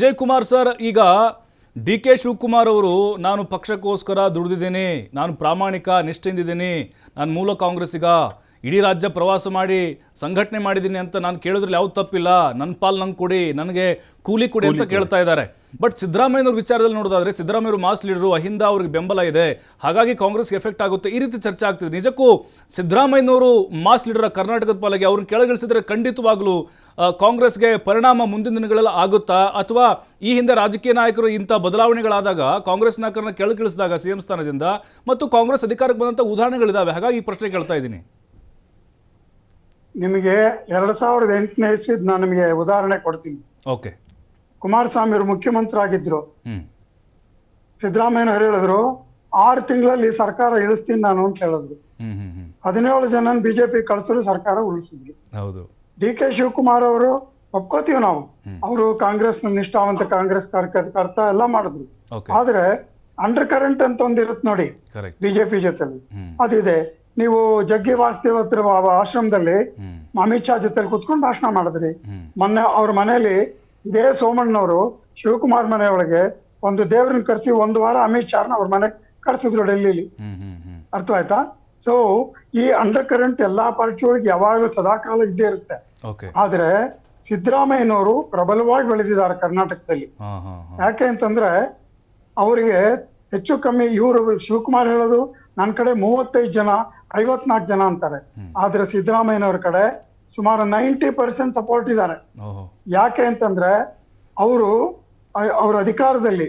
Vijay Kumar sir, ಈಗ D K Shivakumar ಅವರು, ನಾನು ಪಕ್ಷಕ್ಕೋಸ್ಕರ ದುಡಿದಿದ್ದೇನೆ, ನಾನು ಪ್ರಾಮಾಣಿಕ ನಿಷ್ಠೆಯಿಂದಿದ್ದೀನಿ ನಾನು ಮೂಲ ಕಾಂಗ್ರೆಸ್ಸಿಗ ಇಡೀ ರಾಜ್ಯ ಪ್ರವಾಸ ಮಾಡಿ ಸಂಘಟನೆ ಮಾಡಿದ್ದೀನಿ ಅಂತ ನಾನು ಕೇಳಿದ್ರಲ್ಲಿ ಯಾವ್ದು ತಪ್ಪಿಲ್ಲ. ನನ್ನ ಪಾಲ್ ನಂಗೆ ಕೊಡಿ ನನಗೆ ಕೂಲಿ ಕೊಡಿ ಅಂತ ಕೇಳ್ತಾ ಇದ್ದಾರೆ. ಬಟ್ ಸಿದ್ದರಾಮಯ್ಯನವ್ರ ವಿಚಾರದಲ್ಲಿ ನೋಡೋದಾದ್ರೆ ಸಿದ್ದರಾಮಯ್ಯವರು ಮಾಸ್ ಲೀಡರು ಅಹಿಂದ ಅವ್ರಿಗೆ ಬೆಂಬಲ ಇದೆ. ಹಾಗಾಗಿ ಕಾಂಗ್ರೆಸ್ಗೆ ಎಫೆಕ್ಟ್ ಆಗುತ್ತೆ. ಈ ರೀತಿ ಚರ್ಚೆ ಆಗ್ತಿದೆ. ನಿಜಕ್ಕೂ ಸಿದ್ದರಾಮಯ್ಯನವರು ಮಾಸ್ ಲೀಡರ್ ಕರ್ನಾಟಕದ ಪಾಲಿಗೆ ಅವ್ರನ್ನ ಕೆಳಗಿಳಿಸಿದ್ರೆ ಖಂಡಿತವಾಗ್ಲೂ ಕಾಂಗ್ರೆಸ್ಗೆ ಪರಿಣಾಮ ಮುಂದಿನ ದಿನಗಳಲ್ಲಿ ಆಗುತ್ತಾ? ಅಥವಾ ಈ ಹಿಂದೆ ರಾಜಕೀಯ ನಾಯಕರು ಇಂಥ ಬದಲಾವಣೆಗಳಾದಾಗ ಕಾಂಗ್ರೆಸ್ ನಾಯಕರನ್ನ ಕೆಳಗಿಳಿಸಿದಾಗ ಸಿಎಂ ಸ್ಥಾನದಿಂದ ಮತ್ತು ಕಾಂಗ್ರೆಸ್ ಅಧಿಕಾರಕ್ಕೆ ಬಂದಂಥ ಉದಾಹರಣೆಗಳಿದ್ದಾವೆ ಹಾಗಾಗಿ ಈ ಪ್ರಶ್ನೆ ಕೇಳ್ತಾ ಇದ್ದೀನಿ. ನಿಮಗೆ ಎರಡ್ ಸಾವಿರದ ಎಂಟನೇ ಇಸ್ವಿದ್ ನಾನು ನಿಮಗೆ ಉದಾಹರಣೆ ಕೊಡ್ತೀನಿ. ಓಕೆ. ಕುಮಾರಸ್ವಾಮಿ ಅವರು ಮುಖ್ಯಮಂತ್ರಿ ಆಗಿದ್ರು ಹ್ಮ್. ಸಿದ್ದರಾಮಯ್ಯ ಹೇಳಿದ್ರು ಆರು ತಿಂಗಳಲ್ಲಿ ಸರ್ಕಾರ ಇಳಿಸ್ತೀನಿ ನಾನು ಅಂತ ಹೇಳಿದ್ರು. ಹದಿನೇಳು ಜನ ಬಿಜೆಪಿ ಕಳಿಸಿದ್ರು ಸರ್ಕಾರ ಉಳಿಸಿದ್ರು ಹೌದು. ಡಿ ಕೆ ಶಿವಕುಮಾರ್ ಅವರು ಒಪ್ಕೋತೀವಿ ನಾವು. ಅವರು ಕಾಂಗ್ರೆಸ್ ನಿಷ್ಠಾವಂತ ಕಾಂಗ್ರೆಸ್ ಕಾರ್ಯಕರ್ತ ಎಲ್ಲ ಮಾಡಿದ್ರು. ಆದ್ರೆ ಅಂಡರ್ ಕರೆಂಟ್ ಅಂತ ಒಂದಿರುತ್ತೆ ನೋಡಿ ಬಿಜೆಪಿ ಜೊತೆ ಅದಿದೆ. ನೀವು ಜಗ್ಗಿ ವಾಸುದೇವ್ ಹತ್ರ ಆಶ್ರಮದಲ್ಲಿ ಅಮಿತ್ ಶಾ ಜೊತೆ ಕುತ್ಕೊಂಡು ಭಾಷಣ ಮಾಡಿದ್ರಿ. ಮೊನ್ನೆ ಅವ್ರ ಮನೆಯಲ್ಲಿ ಇದೇ ಸೋಮಣ್ಣನವರು ಶಿವಕುಮಾರ್ ಮನೆಯೊಳಗೆ ಒಂದು ದೇವ್ರನ್ನ ಕರೆಸಿ ಒಂದು ವಾರ ಅಮಿತ್ ಶಾರ್ನ ಅವ್ರ ಮನೆ ಕರೆಸಿದ್ರು ಡೆಲ್ಲಿಲಿ. ಅರ್ಥವಾಯ್ತಾ? ಸೊ ಈ ಅಂಡರ್ ಕರೆಂಟ್ ಎಲ್ಲಾ ಪಾರ್ಟಿ ಒಳಗೆ ಯಾವಾಗಲೂ ಸದಾಕಾಲ ಇದ್ದೇ ಇರುತ್ತೆ. ಆದ್ರೆ ಸಿದ್ದರಾಮಯ್ಯನವರು ಪ್ರಬಲವಾಗಿ ಬೆಳೆದಿದ್ದಾರೆ ಕರ್ನಾಟಕದಲ್ಲಿ. ಯಾಕೆ ಅಂತಂದ್ರೆ ಅವರಿಗೆ ಹೆಚ್ಚು ಕಮ್ಮಿ ಇವರು ಶಿವಕುಮಾರ್ ಹೇಳೋದು ನನ್ನ ಕಡೆ ಮೂವತ್ತೈದು ಜನ ಐವತ್ನಾಲ್ಕು ಜನ ಅಂತಾರೆ. ಆದ್ರೆ ಸಿದ್ದರಾಮಯ್ಯನವ್ರ ಕಡೆ ಸುಮಾರು ನೈಂಟಿ ಪರ್ಸೆಂಟ್ ಸಪೋರ್ಟ್ ಇದ್ದಾರೆ. ಯಾಕೆ ಅಂತಂದ್ರೆ ಅವರು ಅವ್ರ ಅಧಿಕಾರದಲ್ಲಿ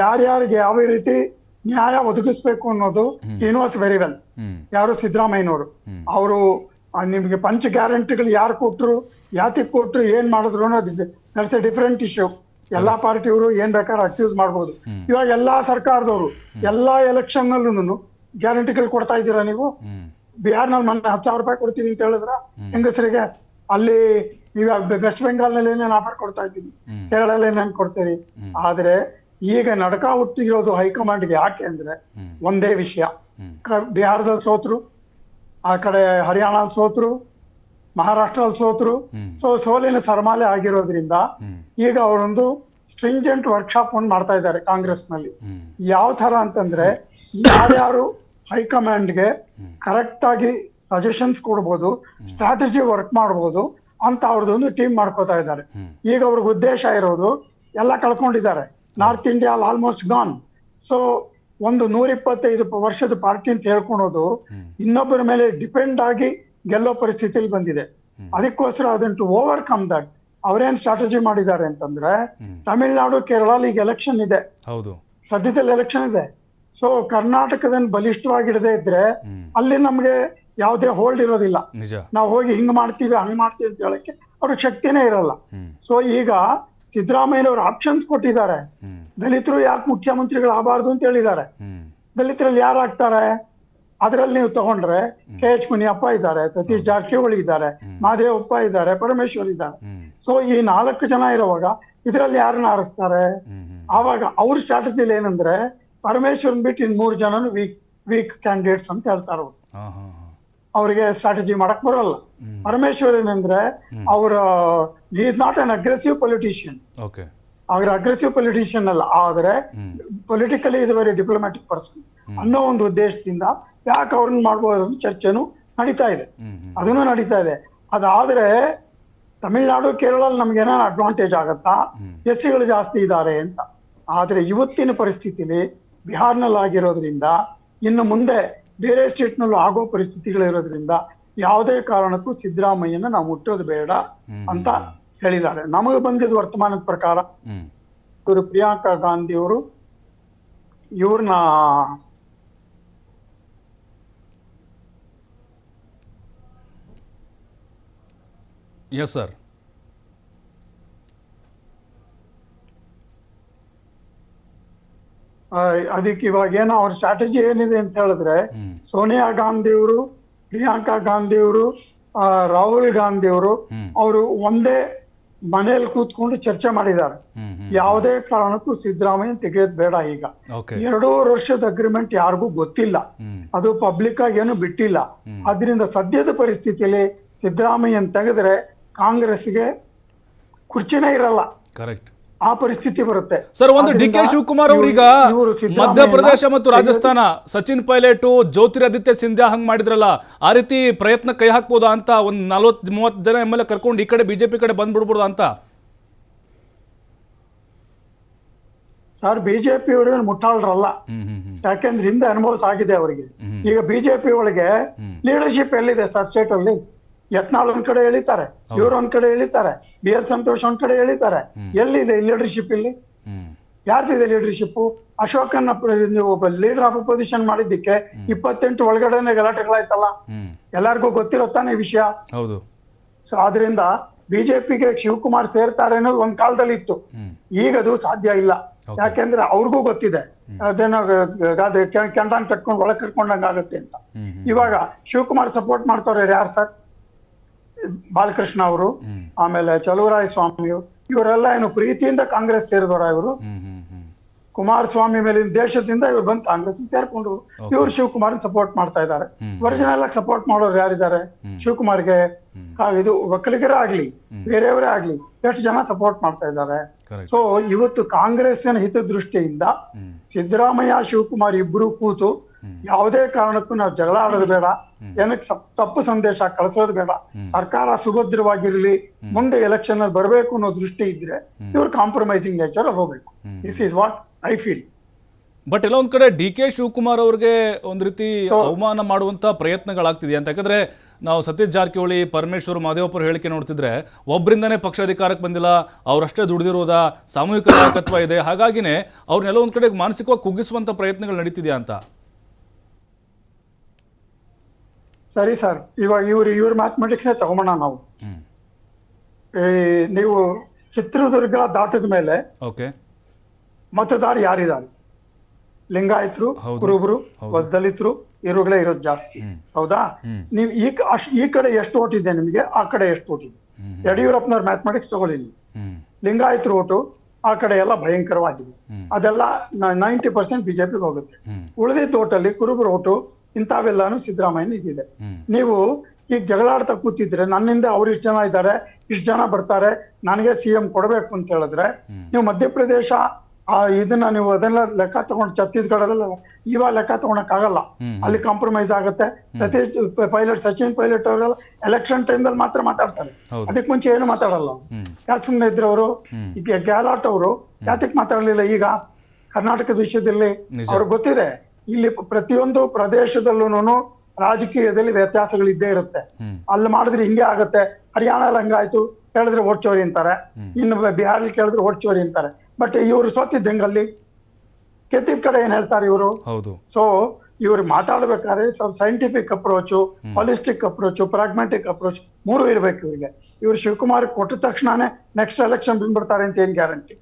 ಯಾರ್ಯಾರಿಗೆ ಯಾವ ರೀತಿ ನ್ಯಾಯ ಒದಗಿಸ್ಬೇಕು ಅನ್ನೋದು ಯೂನಿವರ್ಸ್ ವೆರಿ ವೆಲ್ ಯಾರು ಸಿದ್ದರಾಮಯ್ಯನವರು. ಅವರು ನಿಮ್ಗೆ ಪಂಚ ಗ್ಯಾರಂಟಿಗಳು ಯಾರು ಕೊಟ್ರು ಯಾತಿಗ್ ಕೊಟ್ರು ಏನ್ ಮಾಡಿದ್ರು ಅನ್ನೋದು ದಟ್ಸ್ ಎ ಡಿಫ್ರೆಂಟ್ ಇಶ್ಯೂ ಎಲ್ಲಾ ಪಾರ್ಟಿಯವರು ಏನ್ ಬೇಕಾದ್ರೂ ಅಕ್ಯೂಸ್ ಮಾಡ್ಬೋದು. ಇವಾಗ ಎಲ್ಲಾ ಸರ್ಕಾರದವರು ಎಲ್ಲಾ ಎಲೆಕ್ಷನ್ ನಲ್ಲೂ ಗ್ಯಾರಂಟಿಗಳು ಕೊಡ್ತಾ ಇದ್ದೀರಾ ನೀವು? ಬಿಹಾರ್ ಬಿಹಾರ್ನಲ್ಲಿ ಮೊನ್ನೆ ಹತ್ತು ಸಾವಿರ ರೂಪಾಯಿ ಕೊಡ್ತೀನಿ ಅಂತ ಹೇಳಿದ್ರ? ಹೆಂಗಸರಿಗೆ ಅಲ್ಲಿ ಇವಾಗ ವೆಸ್ಟ್ ಬೆಂಗಾಲ್ನಲ್ಲಿ ಏನೇನು ಆಫರ್ ಕೊಡ್ತಾ ಇದ್ದೀನಿ. ಕೇರಳಲ್ಲಿ ಏನೇನು ಕೊಡ್ತೀರಿ? ಆದ್ರೆ ಈಗ ನಡಕ ಹುಟ್ಟಿರೋದು ಹೈಕಮಾಂಡ್ಗೆ ಯಾಕೆ ಅಂದ್ರೆ ಒಂದೇ ವಿಷಯ. ಬಿಹಾರದಲ್ಲಿ ಸೋತ್ರು ಆ ಕಡೆ ಹರಿಯಾಣ ಸೋತ್ರು ಮಹಾರಾಷ್ಟ್ರದಲ್ಲಿ ಸೋತ್ರು. ಸೊ ಸೋಲಿನ ಸರಮಾಲೆ ಆಗಿರೋದ್ರಿಂದ ಈಗ ಅವರೊಂದು ಸ್ಟ್ರಿಂಜೆಂಟ್ ವರ್ಕ್ಶಾಪ್ ಒಂದು ಮಾಡ್ತಾ ಇದ್ದಾರೆ ಕಾಂಗ್ರೆಸ್ನಲ್ಲಿ ಯಾವ ತರ ಅಂತಂದ್ರೆ ಯಾರ್ಯಾರು ಹೈಕಮಾಂಡ್ಗೆ ಕರೆಕ್ಟ್ ಆಗಿ ಸಜೆಷನ್ಸ್ ಕೊಡ್ಬೋದು ಸ್ಟ್ರಾಟಜಿ ವರ್ಕ್ ಮಾಡ್ಬೋದು ಅಂತ ಅವ್ರದ್ದೊಂದು ಟೀಮ್ ಮಾಡ್ಕೋತಾ ಇದ್ದಾರೆ. ಈಗ ಅವ್ರಿಗೆ ಉದ್ದೇಶ ಇರೋದು ಎಲ್ಲ ಕಳ್ಕೊಂಡಿದ್ದಾರೆ. North India almost gone so ಒಂದು ನೂರ ಇಪ್ಪತ್ತೈದು ಪ- ವರ್ಷದ ಪಾರ್ಟಿ ಅಂತ ಹೇಳ್ಕೊಳೋದು ಇನ್ನೊಬ್ಬರ ಮೇಲೆ ಡಿಪೆಂಡ್ ಆಗಿ ಗೆಲ್ಲೋ ಪರಿಸ್ಥಿತಿಯಲ್ಲಿ ಬಂದಿದೆ. ಅದಕ್ಕೋಸ್ಕರ ಅದನ್ನು ಟು ಓವರ್ಕಮ್ ದಟ್ ಅವ್ರೇನ್ ಸ್ಟ್ರಾಟಜಿ ಮಾಡಿದ್ದಾರೆ ಅಂತಂದ್ರೆ ತಮಿಳ್ನಾಡು ಕೇರಳ ಈಗ ಎಲೆಕ್ಷನ್ ಇದೆ. ಹೌದು. ಸದ್ಯದಲ್ಲಿ ಎಲೆಕ್ಷನ್ ಇದೆ. ಸೊ ಕರ್ನಾಟಕದನ್ ಬಲಿಷ್ಠವಾಗಿಡದೇ ಇದ್ರೆ. ಅಲ್ಲಿ ನಮ್ಗೆ ಯಾವುದೇ ಹೋಲ್ಡ್ ಇರೋದಿಲ್ಲ. ನಾವು ಹೋಗಿ ಹಿಂಗ್ ಮಾಡ್ತೀವಿ ಹಂಗ್ ಮಾಡ್ತೀವಿ ಅಂತ ಹೇಳಕ್ಕೆ ಅವ್ರ ಶಕ್ತಿನೇ ಇರಲ್ಲ. ಸೊ ಈಗ ಸಿದ್ದರಾಮಯ್ಯನವರು ಆಪ್ಷನ್ಸ್ ಕೊಟ್ಟಿದ್ದಾರೆ. ದಲಿತರು ಯಾಕೆ ಮುಖ್ಯಮಂತ್ರಿಗಳು ಆಗಬಾರ್ದು ಅಂತ ಹೇಳಿದ್ದಾರೆ. ದಲಿತರಲ್ಲಿ ಯಾರು ಆಗ್ತಾರೆ? ಅದರಲ್ಲಿ ನೀವು ತಗೊಂಡ್ರೆ ಕೆ ಎಚ್ ಮುನಿಯಪ್ಪ ಇದ್ದಾರೆ ಸತೀಶ್ ಜಾರಕಿಹೊಳಿ ಇದ್ದಾರೆ ಮಹದೇವಪ್ಪ ಇದ್ದಾರೆ ಪರಮೇಶ್ವರ್ ಇದ್ದಾರೆ. ಸೊ ಈ ನಾಲ್ಕು ಜನ ಇರುವಾಗ ಇದರಲ್ಲಿ ಯಾರನ್ನ ಆರಿಸ್ತಾರೆ? ಆವಾಗ ಅವ್ರ ಸ್ಟ್ರಾಟಜಿಲಿ ಏನಂದ್ರೆ ಪರಮೇಶ್ವರನ್ ಬಿಟ್ಟು ಇನ್ ಮೂರ್ ಜನ ವೀಕ್ ವೀಕ್ ಕ್ಯಾಂಡಿಡೇಟ್ಸ್ ಅಂತ ಹೇಳ್ತಾರ ಅವ್ರು. ಅವರಿಗೆ ಸ್ಟ್ರಾಟಜಿ ಮಾಡಕ್ ಬರೋಲ್ಲ. ಪರಮೇಶ್ವರ್ ಏನಂದ್ರೆ ಅವರ is not an aggressive politician ಅವ್ರ ಅಗ್ರೆಸಿವ್ ಪೊಲಿಟಿಷಿಯನ್ ಅಲ್ಲ ಆದ್ರೆ. Politically is very diplomatic person ಅನ್ನೋ ಒಂದು ಉದ್ದೇಶದಿಂದ ಯಾಕೆ ಅವ್ರನ್ನ ಮಾಡ್ಬೋದು ಅಂತ ಚರ್ಚೆನೂ ನಡೀತಾ ಇದೆ. ಅದನ್ನು ನಡೀತಾ ಇದೆ. ಅದಾದ್ರೆ ತಮಿಳ್ನಾಡು ಕೇರಳ ನಮ್ಗೆ ಏನಾದ್ರು ಅಡ್ವಾಂಟೇಜ್ ಆಗತ್ತಾ? ಎಸ್ ಸಿಗಳು ಜಾಸ್ತಿ ಇದ್ದಾರೆ ಅಂತ. ಆದ್ರೆ ಇವತ್ತಿನ ಪರಿಸ್ಥಿತಿಲಿ ಬಿಹಾರ್ನಲ್ಲಿ ಆಗಿರೋದ್ರಿಂದ ಇನ್ನು ಮುಂದೆ ಬೇರೆ ಸ್ಟೇಟ್ ನಲ್ಲೂ ಆಗೋ ಪರಿಸ್ಥಿತಿಗಳಿರೋದ್ರಿಂದ ಯಾವುದೇ ಕಾರಣಕ್ಕೂ ಸಿದ್ದರಾಮಯ್ಯನ ನಾವು ಮುಟ್ಟೋದು ಬೇಡ ಅಂತ ಹೇಳಿದ್ದಾರೆ. ನಮಗೆ ಬಂದಿದ್ದು ವರ್ತಮಾನದ ಪ್ರಕಾರ ಇವರು ಪ್ರಿಯಾಂಕಾ ಗಾಂಧಿ ಅವರು ಇವ್ರನ್ನ ಎಸ್ ಸರ್ ಅದಕ್ಕೆ ಇವಾಗ ಏನೋ ಅವ್ರ ಸ್ಟ್ರಾಟಜಿ ಏನಿದೆ ಅಂತ ಹೇಳಿದ್ರೆ ಸೋನಿಯಾ ಗಾಂಧಿ ಅವರು ಪ್ರಿಯಾಂಕಾ ಗಾಂಧಿ ಅವರು ರಾಹುಲ್ ಗಾಂಧಿ ಅವರು ಅವರು ಒಂದೇ ಮನೆಯಲ್ಲಿ ಕೂತ್ಕೊಂಡು ಚರ್ಚೆ ಮಾಡಿದ್ದಾರೆ. ಯಾವುದೇ ಕಾರಣಕ್ಕೂ ಸಿದ್ದರಾಮಯ್ಯ ತೆಗೆಯೋದು ಬೇಡ ಈಗ. ಎರಡೂವರೆ ವರ್ಷದ ಅಗ್ರಿಮೆಂಟ್ ಯಾರಿಗೂ ಗೊತ್ತಿಲ್ಲ. ಅದು ಪಬ್ಲಿಕ್ ಆಗಿ ಏನು ಬಿಟ್ಟಿಲ್ಲ. ಅದರಿಂದ ಸದ್ಯದ ಪರಿಸ್ಥಿತಿಯಲ್ಲಿ ಸಿದ್ದರಾಮಯ್ಯನ್ ತೆಗೆದ್ರೆ ಕಾಂಗ್ರೆಸ್ಗೆ ಕುರ್ಚಿನೇ ಇರಲ್ಲ. ಕರೆಕ್ಟ್ ಆ ಪರಿಸ್ಥಿತಿ ಬರುತ್ತೆ. ಸರ್ ಒಂದು ಡಿ ಕೆ ಶಿವಕುಮಾರ್ ಅವರೀಗ ಮಧ್ಯಪ್ರದೇಶ ಮತ್ತು ರಾಜಸ್ಥಾನ ಸಚಿನ್ ಪೈಲಟ್ ಜ್ಯೋತಿರಾದಿತ್ಯ ಸಿಂಧ್ಯಾ ಹಂಗ್ ಮಾಡಿದ್ರಲ್ಲ ಆ ರೀತಿ ಪ್ರಯತ್ನ ಕೈ ಹಾಕ್ಬೋದಾ ಅಂತ ಒಂದ್ ನಲ್ವತ್ ಮೂವತ್ತು ಜನ ಎಂ ಎಲ್ ಎ ಕರ್ಕೊಂಡು ಈ ಕಡೆ ಬಿಜೆಪಿ ಕಡೆ ಬಂದ್ಬಿಡ್ಬೋದಾ ಅಂತ? ಸರ್ ಬಿಜೆಪಿ ಅವರು ಮುಟ್ಟಾಳ್ರಲ್ಲ ಯಾಕೆಂದ್ರೆ ಹಿಂದೆ ಅನುಭವ ಆಗಿದೆ ಅವರಿಗೆ. ಈಗ ಬಿಜೆಪಿ ಒಳಗೆ ಲೀಡರ್ಶಿಪ್ ಎಲ್ಲಿದೆ ಸರ್ ಸ್ಟೇಟ್ ಅಲ್ಲಿ? ಯತ್ನಾಳ್ ಒಂದ್ ಕಡೆ ಎಳಿತಾರೆ ಇವ್ರು ಒಂದ್ ಕಡೆ ಎಳಿತಾರೆ ಬಿ ಎಲ್ ಸಂತೋಷ್ ಒಂದ್ ಕಡೆ ಎಳಿತಾರೆ. ಎಲ್ಲಿದೆ ಲೀಡರ್ಶಿಪ್ ಇಲ್ಲಿ? ಯಾರ್ದಿದೆ ಲೀಡರ್ಶಿಪ್ ಒಬ್ಬ ಲೀಡರ್ ಆಫ್ ಅಪೋಸಿಷನ್ ಮಾಡಿದ್ದಕ್ಕೆ ಇಪ್ಪತ್ತೆಂಟು ಒಳಗಡೆನೆ ಗಲಾಟೆಗಳಾಯ್ತಲ್ಲ? ಎಲ್ಲಾರ್ಗೂ ಎಲ್ಲರಿಗೂ ಗೊತ್ತಿರೋ ತಾನೇ ಈ ವಿಷಯ? ಹೌದು. ಸೊ ಆದ್ರಿಂದ ಬಿಜೆಪಿಗೆ ಶಿವಕುಮಾರ್ ಸೇರ್ತಾರೆ ಅನ್ನೋದು ಒಂದ್ ಕಾಲದಲ್ಲಿ ಇತ್ತು ಈಗ ಅದು ಸಾಧ್ಯ ಇಲ್ಲ. ಯಾಕೆಂದ್ರೆ ಅವ್ರಿಗೂ ಗೊತ್ತಿದೆ. ಅದೇನೋ ಗಾದೆ ಕೆಂಡಾನ್ ಕಟ್ಕೊಂಡು ಒಳಗ್ ಕರ್ಕೊಂಡಂಗ ಆಗುತ್ತೆ ಅಂತ. ಇವಾಗ ಶಿವಕುಮಾರ್ ಸಪೋರ್ಟ್ ಮಾಡ್ತಾವ್ರೆ ಯಾರು ಸರ್? ಬಾಲಕೃಷ್ಣ ಅವರು ಆಮೇಲೆ ಚಲುವರಾಯ ಸ್ವಾಮಿ ಇವರೆಲ್ಲ ಏನು ಪ್ರೀತಿಯಿಂದ ಕಾಂಗ್ರೆಸ್ ಸೇರಿದವರ ಇವರು. ಕುಮಾರಸ್ವಾಮಿ ಮೇಲಿನ ದೇಶದಿಂದ ಇವ್ರು ಬಂದು ಕಾಂಗ್ರೆಸ್ ಸೇರ್ಕೊಂಡ್ರು ಇವರು ಶಿವಕುಮಾರ್ ಸಪೋರ್ಟ್ ಮಾಡ್ತಾ ಇದ್ದಾರೆ. ಒರಿಜಿನಲ್ ಆಗಿ ಸಪೋರ್ಟ್ ಮಾಡೋರು ಯಾರಿದ್ದಾರೆ? ಶಿವಕುಮಾರ್ಗೆ. ಇದು ಒಕ್ಕಲಿಗರೇ ಆಗ್ಲಿ ಬೇರೆಯವರೇ ಆಗ್ಲಿ ಎಷ್ಟು ಜನ ಸಪೋರ್ಟ್ ಮಾಡ್ತಾ ಇದ್ದಾರೆ? ಸೊ ಇವತ್ತು ಕಾಂಗ್ರೆಸ್ನ ಹಿತದೃಷ್ಟಿಯಿಂದ ಸಿದ್ದರಾಮಯ್ಯ ಶಿವಕುಮಾರ್ ಇಬ್ರು ಕೂತು ಯಾವುದೇ ಕಾರಣಕ್ಕೂ ನಾವು ಜಗಳ ಆಡೋದು ಬೇಡ. ಜನಕ್ಕೆ ಸಪ್- ತಪ್ಪು ಸಂದೇಶ ಕಳಿಸೋದು ಬೇಡ. ಸರ್ಕಾರ ಸುಭದ್ರವಾಗಿರ್ಲಿ ಮುಂದೆ ಎಲೆಕ್ಷನ್ ಅಲ್ಲಿ ಬರಬೇಕು ಅನ್ನೋ ದೃಷ್ಟಿ ಇದ್ರೆ ಇವ್ರು ಕಾಂಪ್ರಮೈಸಿಂಗ್ ನೇಚರ್ ಹೋಗ್ಬೇಕು. This is what I feel but ಎಲ್ಲ ಒಂದ್ ಕಡೆ ಡಿ ಕೆ ಶಿವಕುಮಾರ್ ಅವ್ರಿಗೆ ಒಂದ್ ರೀತಿ ಅವಮಾನ ಮಾಡುವಂತ ಪ್ರಯತ್ನಗಳಾಗ್ತಿದೆ. ಅಂತ ಯಾಕಂದ್ರೆ ನಾವು ಸತೀಶ್ ಜಾರಕಿಹೊಳಿ ಪರಮೇಶ್ವರ್ ಮಾದೇವಪ್ಪರ ಹೇಳಿಕೆ ನೋಡ್ತಿದ್ರೆ ಒಬ್ಬರಿಂದನೇ ಪಕ್ಷ ಅಧಿಕಾರಕ್ಕೆ ಬಂದಿಲ್ಲ ಅವರಷ್ಟೇ ದುಡಿದಿರೋದ ಸಾಮೂಹಿಕ ನಾಯಕತ್ವ ಇದೆ. ಹಾಗಾಗಿನೇ ಅವ್ರನ್ನೆಲ್ಲ ಒಂದ್ ಕಡೆ ಮಾನಸಿಕವಾಗಿ ಕುಗ್ಗಿಸುವಂತ ಪ್ರಯತ್ನಗಳು ನಡೀತಿದೆಯಾ ಅಂತ? ಸರಿ ಸರ್ ಇವಾಗ ಇವ್ರು ಇವ್ರ ಮ್ಯಾಥಮೆಟಿಕ್ಸ್ನೇ ತಗೊಂಬೋಣ ನಾವು. ಈ ನೀವು ಚಿತ್ರದುರ್ಗ ದಾಟದ ಮೇಲೆ ಓಕೆ. ಮತದಾರ ಯಾರಿದ್ದಾರೆ? ಲಿಂಗಾಯತರು. ಕುರುಬರು ದಲಿತರು ಇರುಗಳೇ ಇರೋದು ಜಾಸ್ತಿ. ಹೌದಾ? ನೀವು ಈ ಈ ಕಡೆ ಎಷ್ಟು ಓಟ್ ಇದೆ ನಿಮಗೆ ಆ ಕಡೆ ಎಷ್ಟು ಓಟ್ ಇದೆ. ಯಡಿಯೂರಪ್ಪನವ್ರ ಮ್ಯಾಥಮೆಟಿಕ್ಸ್ ತಗೊಳ್ಳಿ ಲಿಂಗಾಯತರು ಓಟು ಆ ಕಡೆ ಎಲ್ಲ ಭಯಂಕರವಾಗಿದೆ. ಅದೆಲ್ಲ ನೈಂಟಿ ಪರ್ಸೆಂಟ್ ಬಿಜೆಪಿಗೆ ಹೋಗುತ್ತೆ. ಉಳಿದಿದ್ದ ಓಟಲ್ಲಿ ಕುರುಬರು ಓಟು ಇಂಥವೆಲ್ಲಾನು ಸಿದ್ದರಾಮಯ್ಯ ಇದಿದೆ. ನೀವು ಈಗ ಜಗಳಾಡ್ತಾ ಕೂತಿದ್ರೆ ನನ್ನಿಂದ ಅವ್ರು ಇಷ್ಟು ಜನ ಇದ್ದಾರೆ ಇಷ್ಟು ಜನ ಬರ್ತಾರೆ ನನಗೆ ಸಿ ಎಂ ಕೊಡಬೇಕು ಅಂತ ಹೇಳಿದ್ರೆ ನೀವು ಮಧ್ಯಪ್ರದೇಶ ಆ ಇದನ್ನ ನೀವು ಅದೆಲ್ಲ ಲೆಕ್ಕ ತಗೊಂಡು ಛತ್ತೀಸ್ಗಢದಲ್ಲ ಇವಾಗ ಲೆಕ್ಕ ತಗೊಳಕ್ ಆಗಲ್ಲ ಅಲ್ಲಿ ಕಾಂಪ್ರಮೈಸ್ ಆಗುತ್ತೆ. ಸತೀಶ್ ಪೈಲಟ್ ಸಚಿನ್ ಪೈಲಟ್ ಅವರೆಲ್ಲ ಎಲೆಕ್ಷನ್ ಟೈಮ್ದಲ್ಲಿ ಮಾತ್ರ ಮಾತಾಡ್ತಾರೆ. ಅದಕ್ಕೆ ಮುಂಚೆ ಏನು ಮಾತಾಡಲ್ಲ ಯಾಕೆ ಸುಮ್ಮನೆ ಇದ್ರೆ. ಈಗ ಗ್ಯಾಲಾಟ್ ಅವರು. ಯಾತಕ್ಕೆ ಮಾತಾಡಲಿಲ್ಲ ಈಗ? ಕರ್ನಾಟಕದ ವಿಷಯದಲ್ಲಿ. ಅವ್ರಿಗೆ ಗೊತ್ತಿದೆ. ಇಲ್ಲಿ ಪ್ರತಿಯೊಂದು ಪ್ರದೇಶದಲ್ಲೂ ರಾಜಕೀಯದಲ್ಲಿ ವ್ಯತ್ಯಾಸಗಳಿದ್ದೇ ಇರುತ್ತೆ. ಅಲ್ಲಿ ಮಾಡಿದ್ರೆ ಹಿಂಗೆ ಆಗತ್ತೆ. ಹರಿಯಾಣದಲ್ಲಿ ಹಂಗಾಯ್ತು ಹೇಳಿದ್ರೆ ಓಟ್ ಚೋರಿ ಅಂತಾರೆ. ಇನ್ನು ಬಿಹಾರಲ್ಲಿ ಕೇಳಿದ್ರೆ ಓಟ್ ಚೋರಿ ಅಂತಾರೆ. ಬಟ್ ಇವರು ಸೋತಿದ್ದಂಗೆ ಹೆಂಗಲ್ಲಿ ಕೆತ್ತಿದ ಕಡೆ ಏನ್ ಹೇಳ್ತಾರೆ ಇವರು? ಹೌದು. ಸೊ ಇವ್ರು ಮಾತಾಡ್ಬೇಕಾದ್ರೆ ಸ್ವಲ್ಪ scientific approach holistic approach pragmatic approach ಮೂರು ಇರ್ಬೇಕು ಇವರಿಗೆ. ಇವ್ರು ಶಿವಕುಮಾರ್ ಕೊಟ್ಟ ತಕ್ಷಣನೇ ನೆಕ್ಸ್ಟ್ ಎಲೆಕ್ಷನ್ ಬಂದ್ಬಿಡ್ತಾರೆ ಅಂತ ಏನ್ ಗ್ಯಾರಂಟಿ